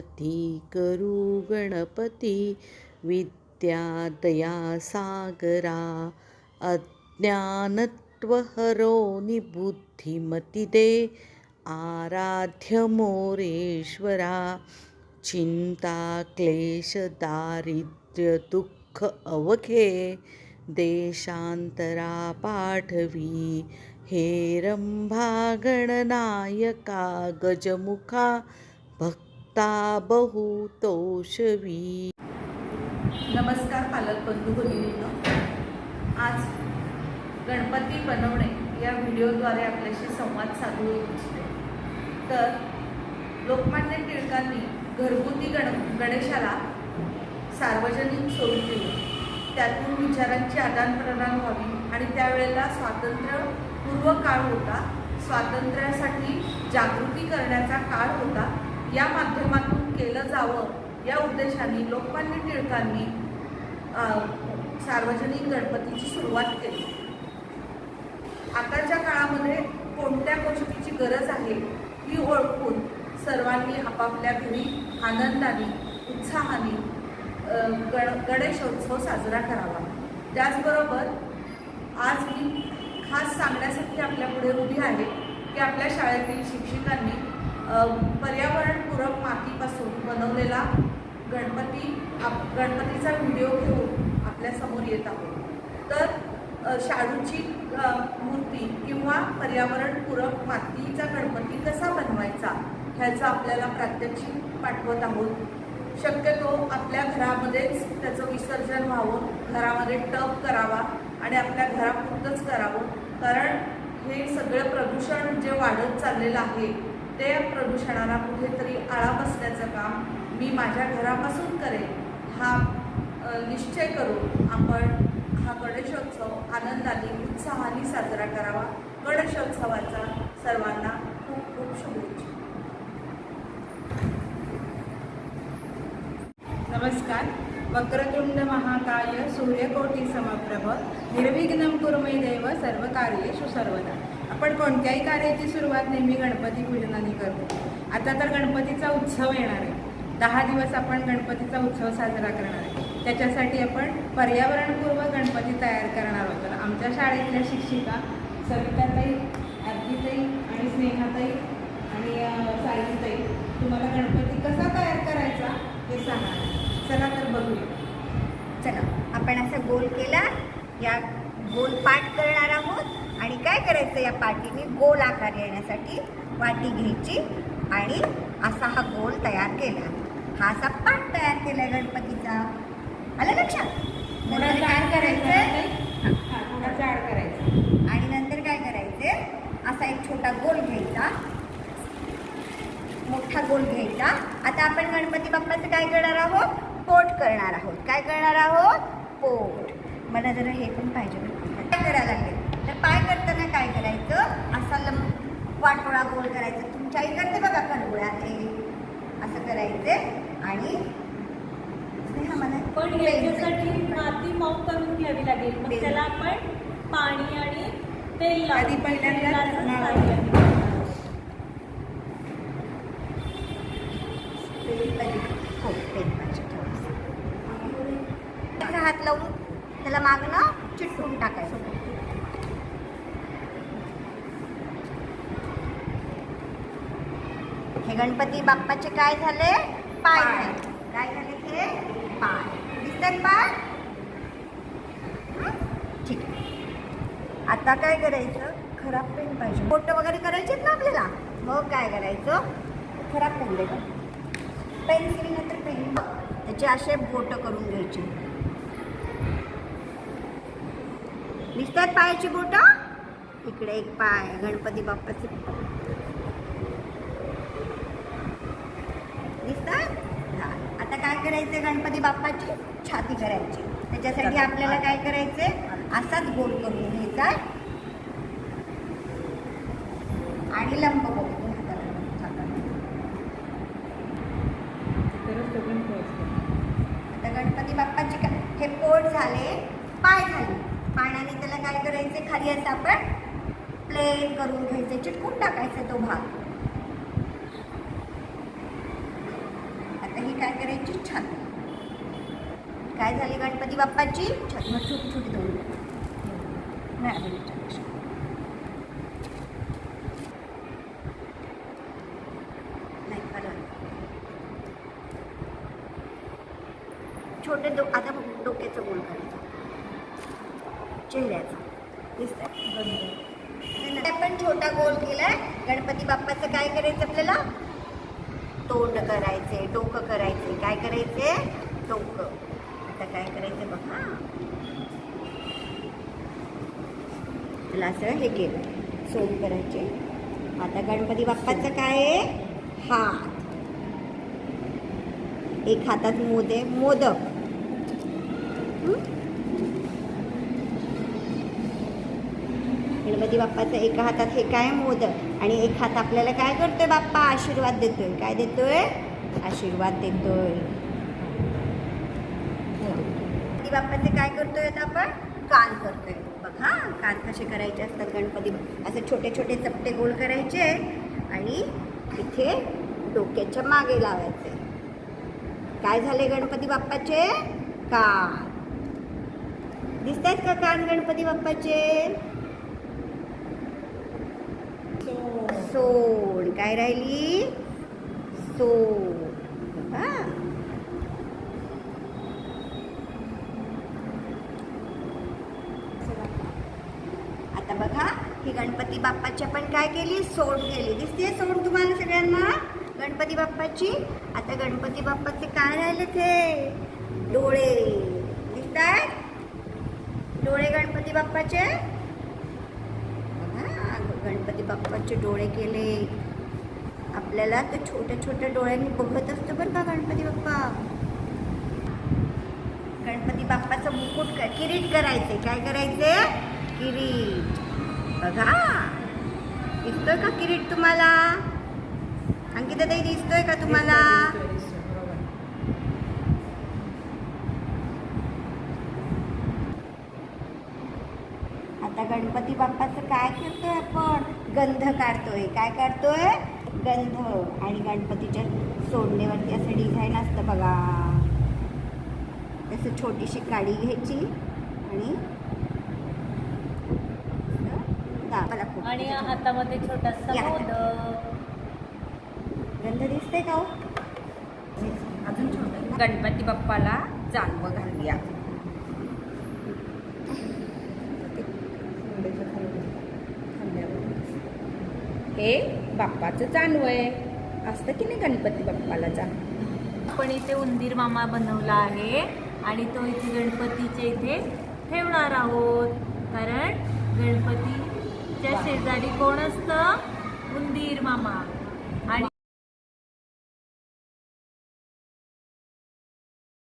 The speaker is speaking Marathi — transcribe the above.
सिद्धी करू गणपती विद्या दया सागरा अज्ञानत्वहरो निबुद्धिमती दे आराध्य मोरेश्वरा चिंता क्लेश दारिद्र्य दुःख अवघे देशांतरा पाठवी हे रंभा गणनायका गजमुखा भक्ता बहुतोषवी नमस्कार पालक बंधू भगिनींनो. आज गणपती बनवणे या व्हिडिओद्वारे आपल्याशी संवाद साधू इच्छिते. तर लोकमान्य टिळकांनी घरगुती गण गणेशाला सार्वजनिक स्वरूप दिले. त्यातून विचारांची आदानप्रदान व्हावी आणि त्यावेळेला स्वातंत्र्यपूर्व काळ होता. स्वातंत्र्यासाठी जागृती करण्याचा काळ होता. या माध्यमातून केलं जावं. या उद्देशाने लोकमान्य टिळकांनी सार्वजनिक गणपतीची सुरुवात केली. आताच्या काळामध्ये कोणत्या गोष्टीची गरज आहे ही ओळखून सर्वांनी आपापल्या घरी आनंदाने उत्साहाने गण गणेशोत्सव साजरा करावा. त्याचबरोबर आज मी खास सांगण्यासाठी आपल्यापुढे उभी आहे की आपल्या शाळेतील शिक्षिकांनी पर्यावरणपूरक मातीपासून बनवलेला गणपती आप गणपतीचा व्हिडिओ घेऊन आपल्यासमोर येत आहोत. तर शाडूची मूर्ती किंवा पर्यावरणपूरक मातीचा गणपती कसा बनवायचा ह्याचं आपल्याला प्रात्यक्षिक पाठवत आहोत. शक्यतो आपल्या घरामध्येच त्याचं विसर्जन व्हावं घरामध्ये टब करावा आणि आपल्या घरापुरतंच करावं कारण हे सगळं प्रदूषण जे वाढत चाललेलं आहे ते प्रदूषणाला कुठेतरी आळा बसण्याचं काम मी माझ्या घरापासून करेन हा निश्चय करून आपण हा गणेशोत्सव आनंदाने उत्साहाने साजरा करावा. गणेशोत्सवाचा सर्वांना खूप खूप शुभेच्छा. नमस्कार. वक्रतुंड महाकाय सूर्यकोटी समप्रभ निर्विघ्न कुर्मे देव सर्व कार्य सुसर्वदा आपण कोणत्याही कार्याची सुरुवात नेहमी गणपती पूजनाने करतो. आता तर गणपतीचा उत्सव येणार आहे. दहा दिवस आपण गणपतीचा उत्सव साजरा करणार आहे. त्याच्यासाठी आपण पर्यावरणपूर्व गणपती तयार करणार आहोत. तर आमच्या शाळेतल्या शिक्षिका सविताताई आरतीताई आणि स्नेहाताई आणि अं, सायलीताई तुम्हाला गणपती कसा तयार करायचा हे सांगा. चला तर बघूया. चला. आपण असं गोल केला. या गोल पाठ करणार आहोत. आणि काय करायचं या पाठीने? गोल आकार येण्यासाठी वाटी घ्यायची आणि असा हा गोल तयार केला. हा असा पाठ तयार केलाय गणपतीचा. आलं लक्षात? नंतर काय करायचं करायचं? हा, आणि नंतर काय करायचे? असा एक छोटा गोल घ्यायचा. मोठा गोल घ्यायचा. आता आपण गणपती बाप्पाचं काय करणार आहोत? पोट करणार आहोत. काय करणार आहोत? पोट. मला जरा हे पण पाहिजे करायला लागले. तर पाय करताना काय करायचं? असा लंब वाटोळा गोल करायचा. तुमच्या आई करते बघा करगोळ्या ते असं करायचे आणि पण याच्यासाठी माती मऊ करून घ्यावी लागेल. त्याला आपण पाणी आणि तेल. आधी पहिल्यांदा तेलाचं मळावं सारण. लागेल. तेल पाहिजे. हो तेल पाहिजे थोडंसं. त्याचा हात लावून त्याला मागणं चिटकून टाकायचं हे गणपती बाप्पाचे काय झाले? पाय झाले. काय झाले हे? पाय. दिसतात पाय? ठीक. आहे आता काय करायचं? खराब पेन पाहिजे. फोटो वगैरे करायचे ना आपल्याला? मग काय करायचं? खराब पेन दे पेन्सिल नंतर पेन. त्याचे असे बोट करून घ्यायचे. दिसतात पायाची बोट? इकडे एक पाय. गणपती बाप्पाचे दिसतात हा. आता काय करायचं गणपती बाप्पाची? छाती करायची त्याच्यासाठी आपल्याला काय करायचे असाच गोल करून घ्यायचा. आणि लंब बघून आता गणपती बाप्पाची काय हे पोट झाले पाय झाले. पाण्याने त्याला काय करायचे खाली असं आपण प्लेन करून घ्यायचे चिटकून टाकायचा तो भाग आता काय करायची? छात काय झाली गणपती बाप्पाची? छत मग छोटी छोटी दोन नाही अजून छोटे दो आता बघ, डोक्याचं गोल करायचं. चेहऱ्याचा. दिसतंय. पण छोटा गोल केलाय. गणपती बाप्पाचं काय करायचं आपल्याला? तोंड करायचे डोकं करायचे. काय करायचे? डोकं. आता काय करायचं बघ. तुला असं हे केलं. सोन करायचे. आता गणपती बाप्पाचं काय? आहे हात. एक हातात मोदे मोदक. गणपती बाप्पाचं एका हातात हे काय मोदक आणि एक हात आपल्याला काय करतोय बाप्पा? आशीर्वाद देतोय. काय देतोय? आशीर्वाद देतोय. गणपती बाप्पाचे काय करतोय आता आपण? कान करतोय. बघ हा कान कसे करायचे असतात गणपती असे छोटे छोटे चपटे गोल करायचे आणि इथे डोक्याच्या मागे लावायचे. काय झाले गणपती बाप्पाचे? कान. दिसत आहेत का कान गणपती बाप्पाचे सोड काय राहिली? सोड हा. आता बघा ही गणपती बाप्पाची आपण काय केली? सोड केली. दिसते सोड तुम्हाला सगळ्यांना? गणपती बाप्पाची? आता गणपती बाप्पाचे काय राहिले ते डोळे. दिसतात डोळे गणपती बाप्पाचे? गणपती बाप्पाचे डोळे केले. आपल्याला ते छोट्या छोट्या डोळ्यांनी बघत असतो बरं का गणपती बाप्पा. गणपती बाप्पाचं मुकुट किरीट करायचे काय करायचे किरीट. बघा. दिसतोय का किरीट तुम्हाला? अंकिता ताई दिसतोय का तुम्हाला? आता गणपती बाप्पाचं काय करतोय आपण? गंध काढतोय. काय काढतोय? गंध आणि गणपतीच्या सोडण्यावरती असं डिझाईन असतं बघा. तसं छोटीशी काडी घ्यायची आणि हातामध्ये छोटासा गंध दिसते का हो? अजून छोटं. गणपती बाप्पाला जानवं घालूया. हे बाप्पाचं जानवं आहे. असतं की नाही गणपती बाप्पाला जाण आपण इथे उंदीर मामा बनवला आहे आणि तो इथे गणपतीच्या इथे ठेवणार आहोत. कारण गणपतीच्या शेजारी कोण असतं? उंदीर मामा.